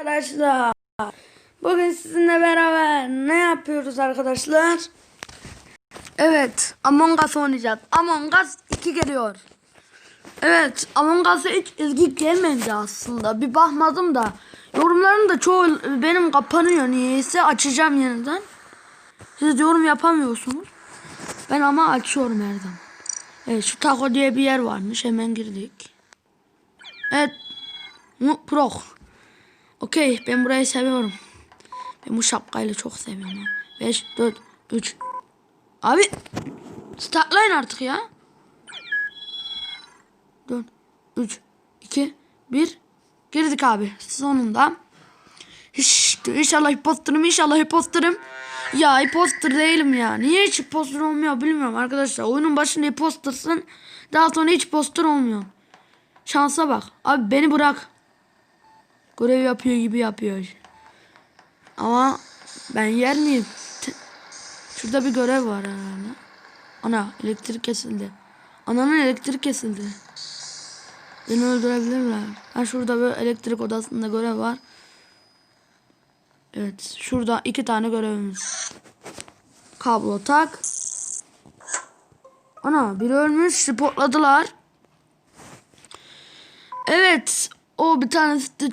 Arkadaşlar bugün sizinle beraber ne yapıyoruz arkadaşlar? Evet Among Us oynayacağız. Among Us 2 geliyor. Evet Among Us'a hiç ilgi gelmedi aslında. Bir bakmadım da. Yorumların da çoğu benim kapanıyor niyeyse açacağım yeniden. Siz yorum yapamıyorsunuz. Ben ama açıyorum her zaman. Evet şu taco diye bir yer varmış hemen girdik. Evet. Mu- Pro. Okey ben burayı seviyorum. Ben bu şapkayla çok seviyorum. 5, 4, 3. Abi startlayın artık ya. 4, 3, 2, 1. Girdik abi sonunda. İşte inşallah imposterım inşallah imposterım. Ya imposter değilim ya. Niye hiç imposter olmuyor bilmiyorum arkadaşlar. Oyunun başında impostersın. Daha sonra hiç imposter olmuyor. Şansa bak. Abi beni bırak. Görev yapıyor gibi yapıyor. Ama ben yer miyim? Şurada bir görev var herhalde. Ana elektrik kesildi. Ananın elektrik kesildi. Beni öldürebilirler. Ha şurada böyle elektrik odasında görev var. Evet şurada iki tane görevimiz. Kablo tak. Ana biri ölmüş reportladılar. Evet o bir tanesi de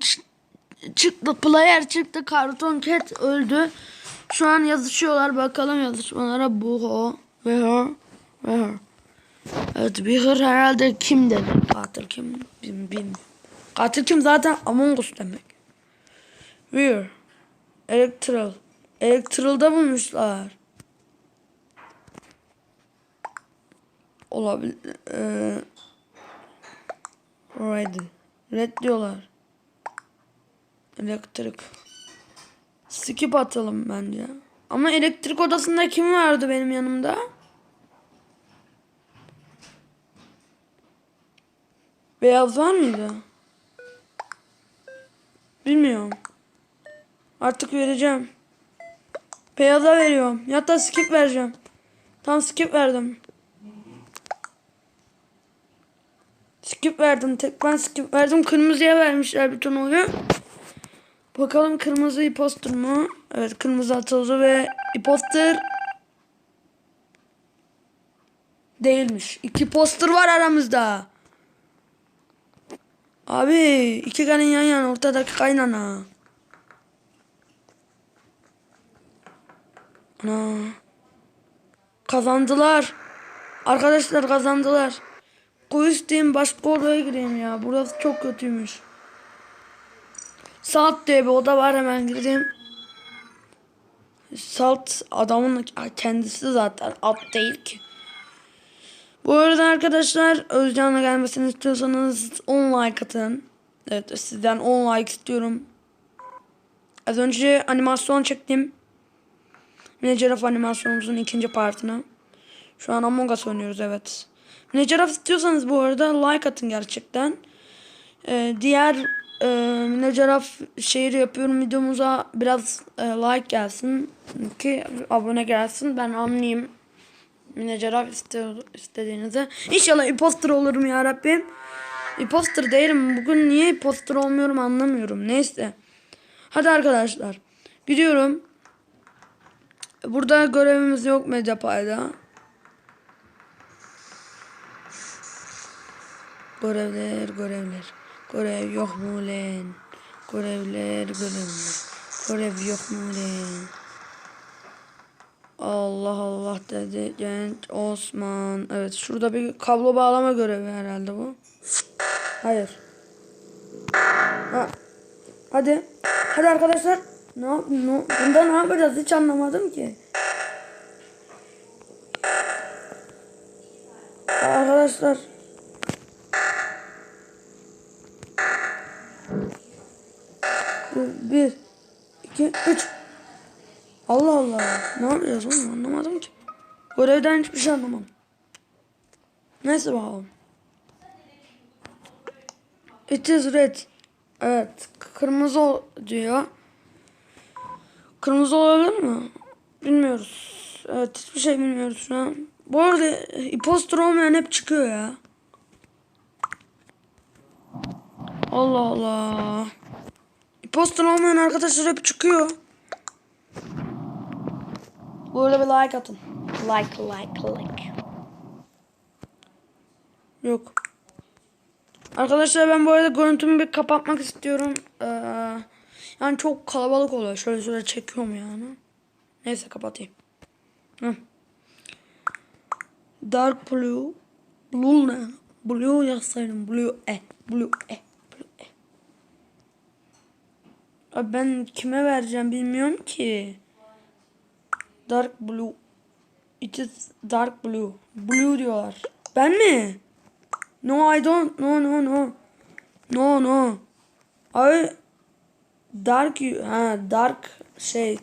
çıktı player çıktı karton cat öldü. Şu an yazışıyorlar bakalım yazışmalara bu o ve her ve her. Evet bir hır herhalde kim dedi katil kim bin. Katil kim zaten Among Us demek. Where? Electral. Electral'da bulmuşlar. Olabilir. Ee, Red. Red diyorlar. Elektrik. Skip atalım bence. Ama elektrik odasında kim vardı benim yanımda? Beyaz var mıydı? Bilmiyorum. Artık vereceğim. Beyaza veriyorum. Ya da skip vereceğim. Tam skip verdim. Skip verdim. Tek ben skip verdim. Kırmızıya vermişler bütün oyu. Bakalım kırmızı imposter mu? Evet kırmızı atıldı ve imposter değilmiş. İki poster var aramızda. Abi iki kanın yan yana ortadaki kaynana. Ana. Kazandılar. Arkadaşlar kazandılar. Quiz diyeyim başka odaya gireyim ya. Burası çok kötüymüş. Salt diye bir oda var hemen girdim. Salt adamın kendisi zaten at değil ki. Bu arada arkadaşlar Özcan'la gelmesini istiyorsanız 10 like atın. Evet sizden 10 like istiyorum. Az önce animasyon çektim. Manager animasyonumuzun ikinci partını. Şu an Among Us oynuyoruz evet. Manager istiyorsanız bu arada like atın gerçekten. Ee, diğer e, Manager şehir yapıyorum videomuza biraz e, like gelsin. Ki abone gelsin ben anlayayım. Manager istiyor, istediğinizi. İnşallah imposter olurum ya Rabbim. Imposter değilim. Bugün niye imposter olmuyorum anlamıyorum. Neyse. Hadi arkadaşlar. Gidiyorum. Burada görevimiz yok Medyapay'da. Görevler, görevler. Görev yok mu lan? Görevler, görevler. Görev yok mu lan? Allah Allah dedi genç Osman. Evet şurada bir kablo bağlama görevi herhalde bu. Hayır. Ha. Hadi. Hadi arkadaşlar. Ne, yap- ne bunda ne yapacağız hiç anlamadım ki. Arkadaşlar. Bir, bir, iki, üç. Allah Allah. Ne yapacağız oğlum anlamadım ki. Görevden hiçbir şey anlamadım. Neyse bakalım. It is red. Evet. Kırmızı diyor. Kırmızı olabilir mi? Bilmiyoruz. Evet hiçbir şey bilmiyoruz şu an. Bu arada imposter olmayan hep çıkıyor ya. Allah Allah. Imposter olmayan arkadaşlar hep çıkıyor. Bu arada bir like atın. Like like like. Yok. Arkadaşlar ben bu arada görüntümü bir kapatmak istiyorum. Ee, yani çok kalabalık oluyor. Şöyle şöyle çekiyorum yani. Neyse kapatayım. Hı. Dark blue. Blue ne? Blue yazsaydım. Blue e. Blue e. Abi ben kime vereceğim bilmiyorum ki. Dark blue. It is dark blue. Blue diyorlar. Ben mi? No I don't. No no no. No no. Abi dark ha dark şey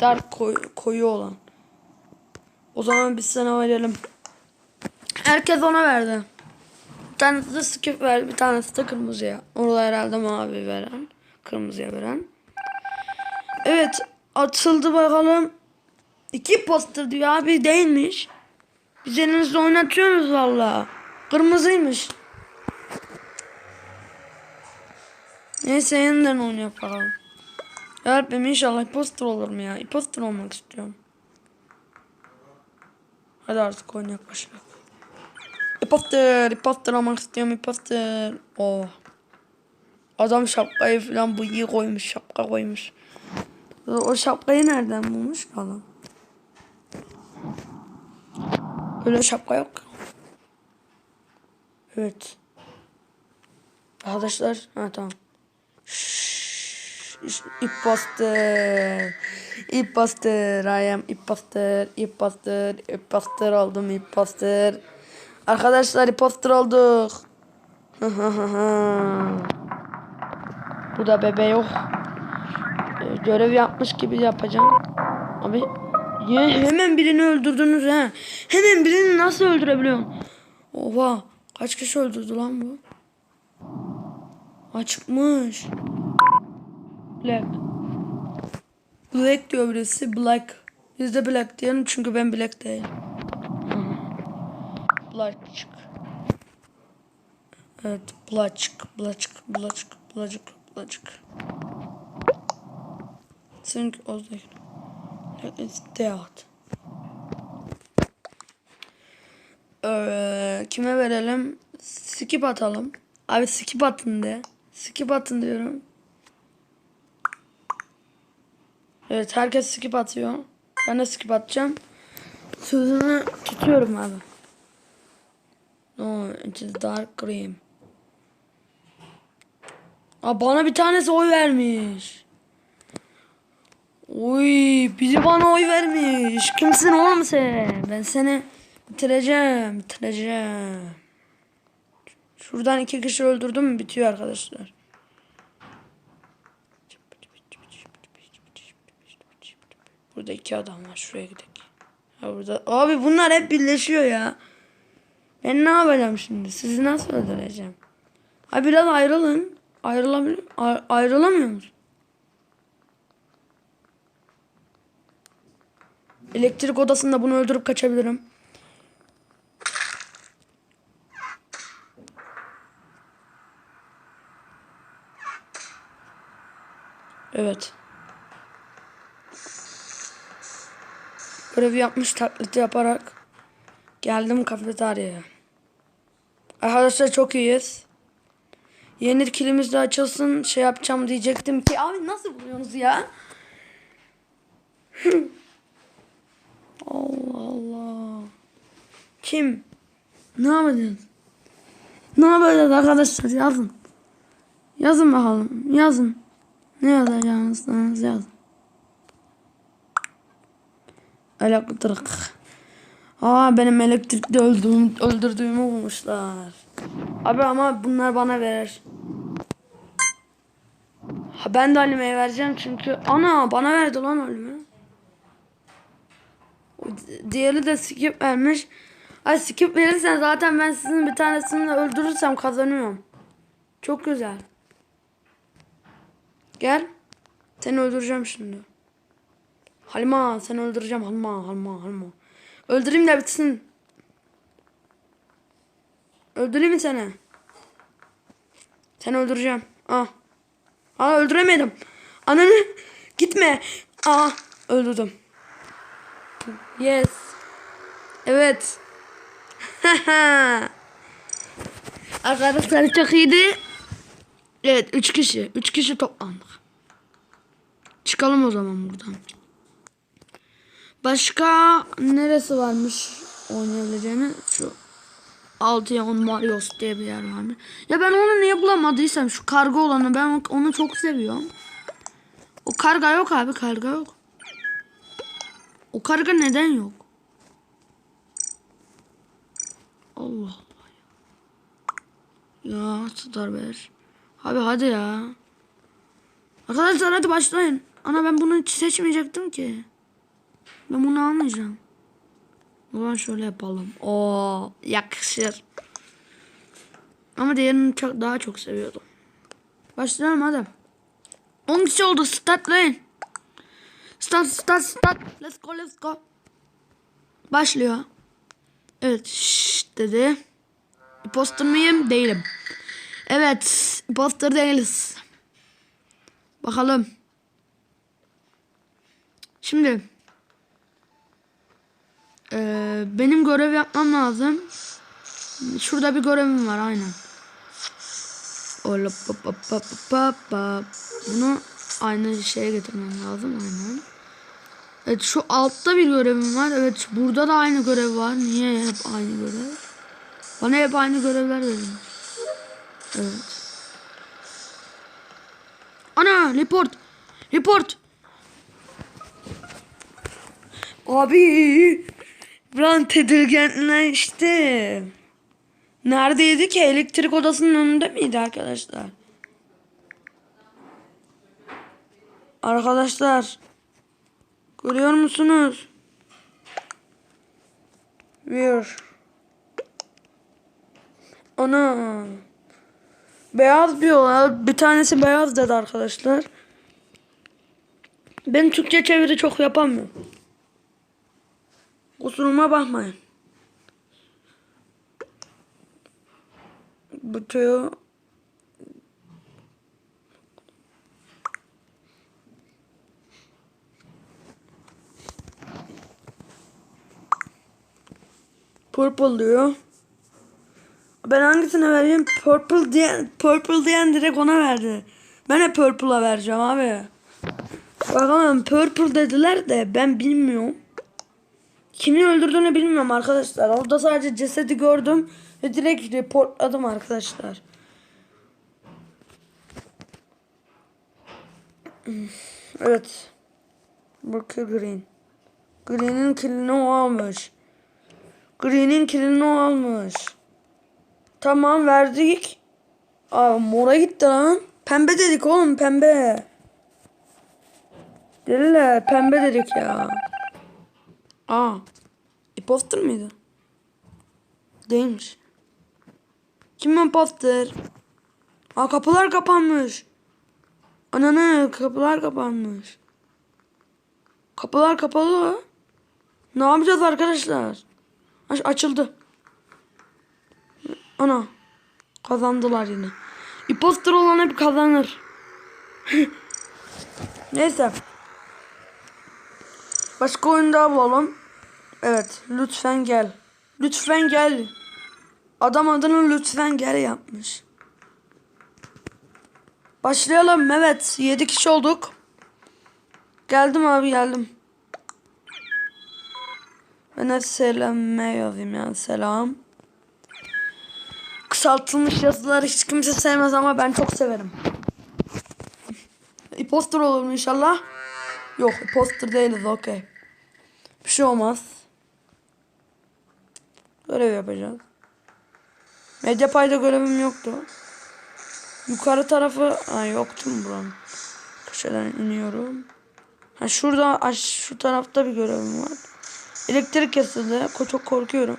dark koyu, koyu olan. O zaman biz sana verelim. Herkes ona verdi. Bir tanesi de skip verdi. Bir tanesi de kırmızıya. Orada herhalde mavi veren. Kırmızıya veren. Evet. Atıldı bakalım. İki poster diyor abi değilmiş. Biz elimizde oynatıyoruz valla. Kırmızıymış. Neyse yeniden onu yapalım. Ya Rabbim inşallah poster olurum ya. Poster olmak istiyorum. Hadi artık oynayak başlayalım. Imposter, imposter olmak istiyorum, imposter. Oh. Adam şapkayı falan bıyığı koymuş, şapka koymuş. O şapkayı nereden bulmuş ki? Böyle şapka yok. Evet. Arkadaşlar, ha tamam. İmposter. Imposter, I am imposter, imposter, imposter oldum, imposter. Arkadaşlar imposter olduk. Bu da bebe yok. Ee, görev yapmış gibi yapacağım. Abi ya hemen birini öldürdünüz ha. Hemen birini nasıl öldürebiliyorsun? Oha kaç kişi öldürdü lan bu? Açıkmış. Black. Black diyor birisi. Black. Biz de black diyelim çünkü ben black değil. Black çık. Evet, Blaçık, Blaçık, Blaçık, Blaçık, Blaçık. Think of the It's kime verelim? Skip atalım. Abi skip atın de. Skip atın diyorum. Evet herkes skip atıyor. Ben de skip atacağım. Sözümü tutuyorum abi. No, it is dark green. Aa, bana bir tanesi oy vermiş. Oy, biri bana oy vermiş. Kimsin oğlum sen? Ben seni bitireceğim, bitireceğim. Şuradan iki kişi öldürdüm bitiyor arkadaşlar. Burada iki adam var. Şuraya gidelim. Ha burada. Abi bunlar hep birleşiyor ya. Ben ne yapacağım şimdi? Sizi nasıl öldüreceğim? Ha biraz ayrılın. Ayrılabilir Ay- ayrılamıyor musun? Elektrik odasında bunu öldürüp kaçabilirim. Evet. Görevi yapmış taklidi yaparak geldim kafeteryaya. Arkadaşlar çok iyiyiz. Yeni kilimiz de açılsın şey yapacağım diyecektim ki abi nasıl buluyorsunuz ya? Allah Allah. Kim? Ne yapacağız? Ne yapacağız arkadaşlar yazın. Yazın bakalım yazın. Ne yazacağınızı yazın. Elektrik. Aa benim elektrikte öldüğüm, öldürdüğümü bulmuşlar. Abi ama bunlar bana verir. Ha, ben de Halime'ye vereceğim çünkü ana bana verdi lan Halime. Diğeri de skip vermiş. Ay skip verirsen zaten ben sizin bir tanesini öldürürsem kazanıyorum. Çok güzel. Gel. Seni öldüreceğim şimdi. Halima seni öldüreceğim Halima Halima Halima. Öldüreyim de bitsin. Öldüreyim mi seni? Seni öldüreceğim. Ah. Aa öldüremedim. Ananı gitme. Aa öldürdüm. Yes. Evet. Arkadaşlar çok iyiydi. Evet 3 kişi. 3 kişi toplandık. Çıkalım o zaman buradan. Başka neresi varmış oynayabileceğini? Şu 6'ya 10 Marios diye bir yer varmış. Ya ben onu niye bulamadıysam şu karga olanı ben onu çok seviyorum. O karga yok abi karga yok. O karga neden yok? Allah Allah ya. Ya Starbear. Abi hadi ya. Arkadaşlar hadi başlayın. Ana ben bunu hiç seçmeyecektim ki. Ben bunu almayacağım. O zaman şöyle yapalım. Oo yakışır. Ama diğerini çok daha çok seviyordum. Başlayalım hadi. 10 kişi oldu. Startlayın. Start start start. Let's go let's go. Başlıyor. Evet şşş dedi. Imposter mıyım? Değilim. Evet. Imposter değiliz. Bakalım. Şimdi. Ee, benim görev yapmam lazım. Şurada bir görevim var aynen. Bunu aynı şeye getirmem lazım aynen. Evet şu altta bir görevim var. Evet burada da aynı görev var. Niye hep aynı görev? Bana hep aynı görevler verin. Evet. Ana report. Report. Abi. Ben tedirginleştim. Neredeydi ki? Elektrik odasının önünde miydi arkadaşlar? Arkadaşlar. Görüyor musunuz? Bir. Ana. Beyaz bir olay. Bir tanesi beyaz dedi arkadaşlar. Ben Türkçe çeviri çok yapamıyorum. Kusuruma bakmayın. Bu tüyo Purple diyor. Ben hangisine vereyim? Purple diyen, purple diyen direkt ona verdi. Ben de purple'a vereceğim abi. Bakalım purple dediler de ben bilmiyorum. Kimin öldürdüğünü bilmiyorum arkadaşlar. Orada sadece cesedi gördüm ve direkt reportladım arkadaşlar. Evet. Bakıyor Green. Green'in kilini o almış. Green'in kilini o almış. Tamam verdik. Aa mora gitti lan. Pembe dedik oğlum pembe. Deliler pembe dedik ya. Aa. Imposter mıydı? Değilmiş. Kim imposter? Aa kapılar kapanmış. Ananı kapılar kapanmış. Kapılar kapalı. Ne yapacağız arkadaşlar? Aç açıldı. Ana. Kazandılar yine. Imposter olan hep kazanır. Neyse. Başka oyun daha bulalım. Evet. Lütfen gel. Lütfen gel. Adam adını lütfen gel yapmış. Başlayalım. Evet. 7 kişi olduk. Geldim abi geldim. Ben hep selam yazayım yani selam. Kısaltılmış yazıları hiç kimse sevmez ama ben çok severim. Imposter olur mu inşallah? Yok imposter değiliz okey. Bir şey olmaz. Görev yapacağız. Medya payda görevim yoktu. Yukarı tarafı ha, yoktu mu buranın? Köşeden iniyorum. Ha şurada aş, şu tarafta bir görevim var. Elektrik kesildi. Çok korkuyorum.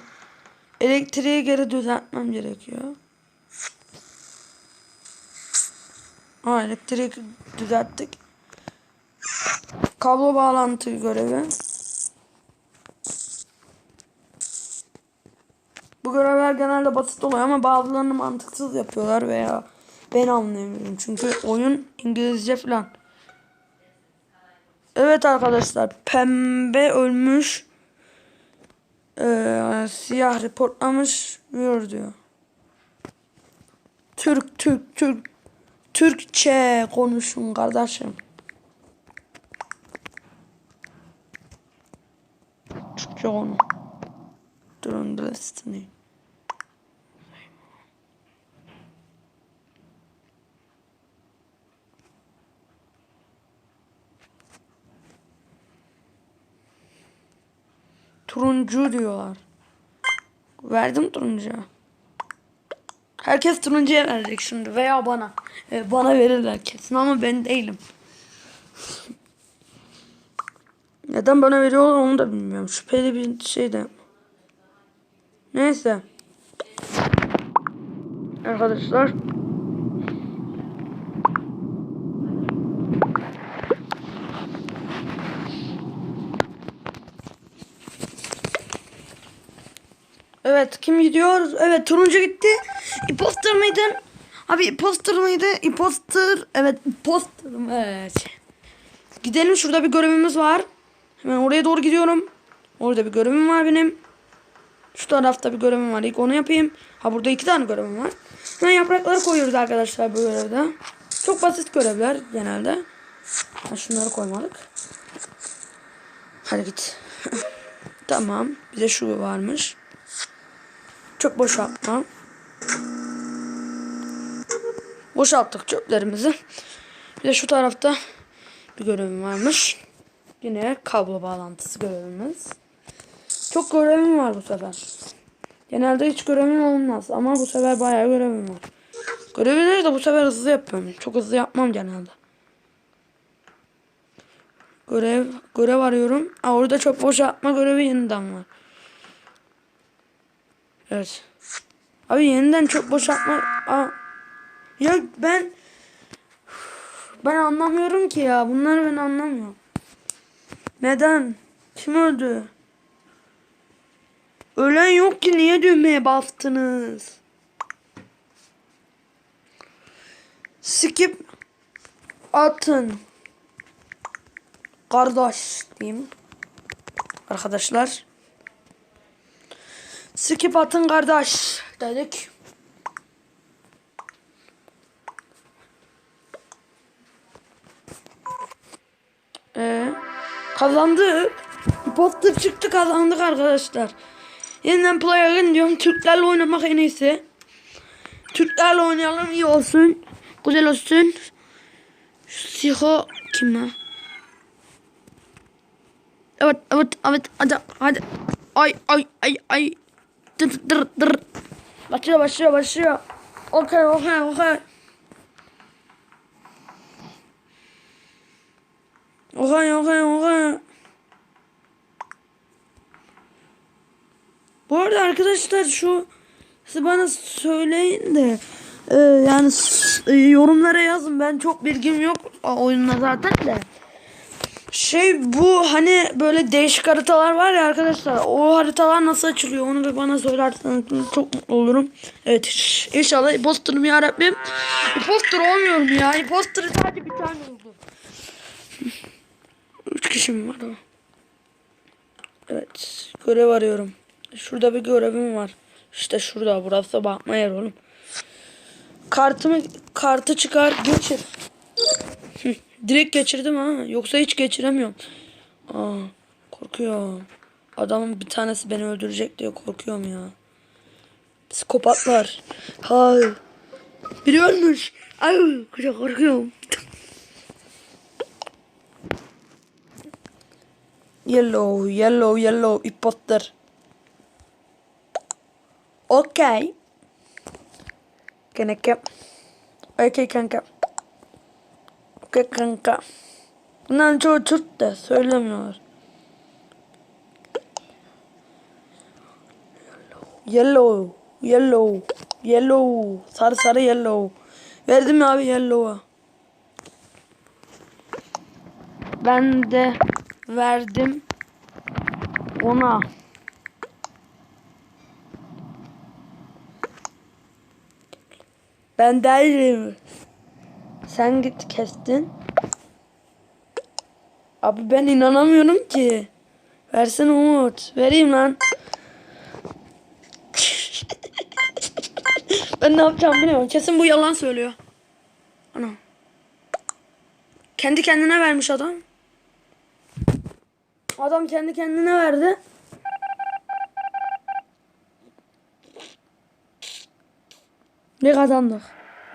Elektriği geri düzeltmem gerekiyor. Ha elektriği düzelttik. Kablo bağlantı görevi. Bu görevler genelde basit oluyor ama bazılarını mantıksız yapıyorlar veya Ben anlayamıyorum çünkü oyun İngilizce falan. Evet arkadaşlar pembe ölmüş. Ee, siyah reportlamış diyor diyor. Türk Türk Türk Türkçe konuşun kardeşim. Türkçe konu. Durun Destiny. Turuncu diyorlar. Verdim turuncuya. Herkes turuncuya verecek şimdi veya bana. Ee, bana verirler kesin ama ben değilim. Neden bana veriyorlar onu da bilmiyorum. Şüpheli bir şey de. Neyse. Arkadaşlar. Evet kim gidiyor? Evet turuncu gitti. Imposter mıydın? Abi imposter mıydı? Imposter. Evet imposterım. Evet. Gidelim şurada bir görevimiz var. Hemen oraya doğru gidiyorum. Orada bir görevim var benim. Şu tarafta bir görevim var. İlk onu yapayım. Ha burada iki tane görevim var. Hemen yaprakları koyuyoruz arkadaşlar bu görevde. Çok basit görevler genelde. Ha, şunları koymadık. Hadi git. tamam. Bize şu varmış. Çok boşaltma. Boşalttık çöplerimizi. Bir de şu tarafta bir görevim varmış. Yine kablo bağlantısı görevimiz. Çok görevim var bu sefer. Genelde hiç görevim olmaz ama bu sefer bayağı görevim var. Görevleri de bu sefer hızlı yapıyorum. Çok hızlı yapmam genelde. Görev görev arıyorum. Aa, orada çok boşaltma görevi yeniden var. Evet. Abi yeniden çok boşaltma. Aa. Ya ben ben anlamıyorum ki ya. Bunları ben anlamıyorum. Neden? Kim öldü? Ölen yok ki niye düğmeye bastınız? Skip atın. Kardeş diyeyim. Arkadaşlar. Skip atın kardeş dedik. Ee, kazandık. Imposter çıktı kazandık arkadaşlar. Yeniden player'ın diyorum. Türklerle oynamak en iyisi. Türklerle oynayalım iyi olsun. Güzel olsun. Siho kim ha? Evet evet evet hadi hadi. Ay ay ay ay. Dır dır dır. Başlıyor başlıyor başlıyor. Okey okey okey. Okey okey okey. Bu arada arkadaşlar şu siz bana söyleyin de e, yani e, yorumlara yazın. Ben çok bilgim yok oyunla zaten de. Şey bu hani böyle değişik haritalar var ya arkadaşlar. O haritalar nasıl açılıyor onu da bana söylerseniz çok mutlu olurum. Evet inşallah imposter'ım ya Rabbim. Imposter olmuyorum ya. Imposter sadece bir tane oldu. Üç kişi mi var o? Evet görev arıyorum. Şurada bir görevim var. İşte şurada burası bakma yer oğlum. Kartımı kartı çıkar geçir. Direkt geçirdim ha. Yoksa hiç geçiremiyorum. Aa, korkuyorum. Adamın bir tanesi beni öldürecek diye korkuyorum ya. Psikopatlar. Hay. Biri ölmüş. Ay korkuyorum. Yellow, yellow, yellow, imposter. Okey. Kanka. Okey kanka. Okey kanka. Bunların çoğu Türk de söylemiyorlar. Yellow, yellow, yellow, sarı sarı yellow. Verdim abi yellow'a? Ben de verdim ona. Ben değilim. Sen git kestin. Abi ben inanamıyorum ki. Versene Umut. Vereyim lan. ben ne yapacağım bilmiyorum. Kesin bu yalan söylüyor. Ana. Kendi kendine vermiş adam. Adam kendi kendine verdi. Ne kazandık?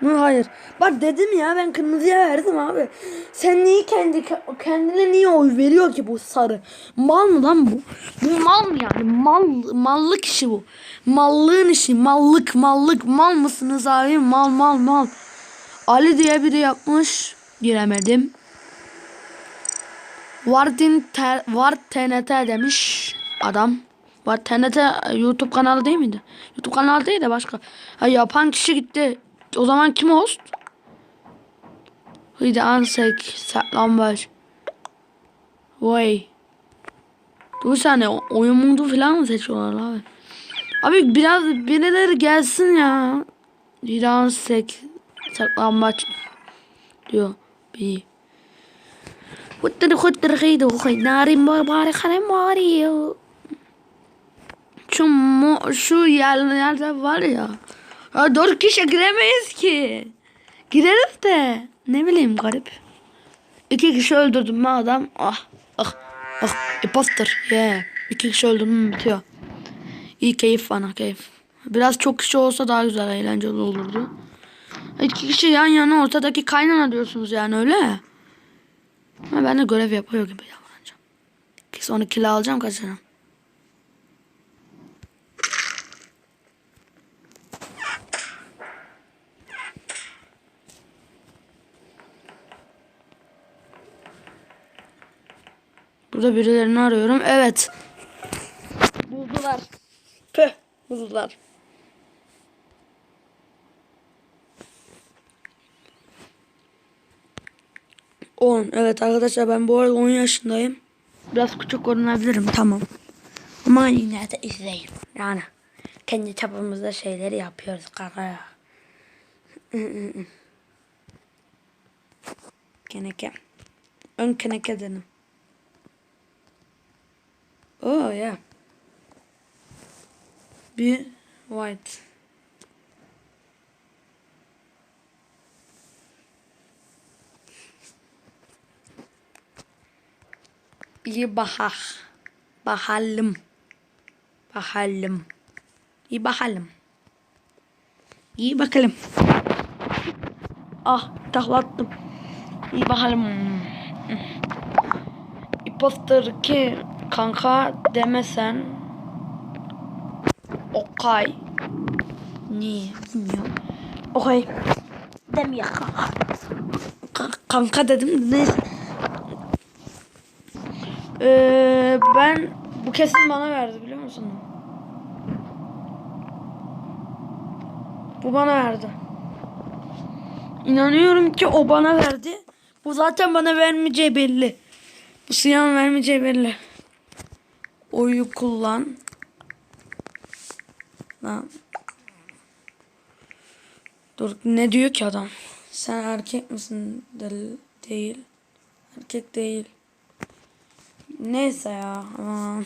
Mı? Hayır. Bak dedim ya ben kırmızıya verdim abi. Sen niye kendi kendine niye oy veriyor ki bu sarı? Mal mı lan bu? Bu mal mı yani? Mal mallık işi bu. Mallığın işi. Mallık mallık. Mal mısınız abi? Mal mal mal. Ali diye biri yapmış. Giremedim. Vardin ter, var TNT demiş adam. Var TNT YouTube kanalı değil miydi? YouTube kanalı değil de başka. Ha, yapan kişi gitti. O zaman kim host? Hıydı Ansek saklambaç. Vay. Dur saniye o- oyun modu falan mı seçiyorlar abi? Abi biraz birileri gelsin ya. Hıydı Ansek saklambaç diyor. Bir. Hıttır hıttır hıydı hıydı mübarek harem var ya. Şu, mu, şu yerlerde var ya. Ya dört kişi giremeyiz ki. Gireriz de. Ne bileyim garip. İki kişi öldürdüm ben adam. Ah ah ah. Imposter. Yeah. İki kişi öldürdüm bitiyor. İyi keyif bana keyif. Biraz çok kişi olsa daha güzel eğlenceli olurdu. İki kişi yan yana ortadaki kaynana diyorsunuz yani öyle. Ha, ben de görev yapıyor gibi davranacağım. Sonra kill alacağım kaçacağım. Burada birilerini arıyorum. Evet. Buldular. Püh. Buldular. On. Evet arkadaşlar ben bu arada 10 yaşındayım. Biraz küçük görünebilirim tamam. Ama yine de izleyin. Yani kendi çapımızda şeyleri yapıyoruz kaka. Keneke. Ön keneke dedim. Oh yeah. Bir white. İyi bahah. Bahalım. Bahalım. İyi bakalım. İyi bakalım. Ah taklattım. İyi bakalım. Imposter ki kanka demesen Okay. Niye? Bilmiyorum. Okay. Demiyor kanka. Ka- kanka dedim de neyse. Ee, ben bu kesin bana verdi biliyor musun? Bu bana verdi. İnanıyorum ki o bana verdi. Bu zaten bana vermeyeceği belli. Bu siyahın vermeyeceği belli. Oyu kullan. Lan. Dur ne diyor ki adam? Sen erkek misin? Del değil. Erkek değil. Neyse ya. Aman.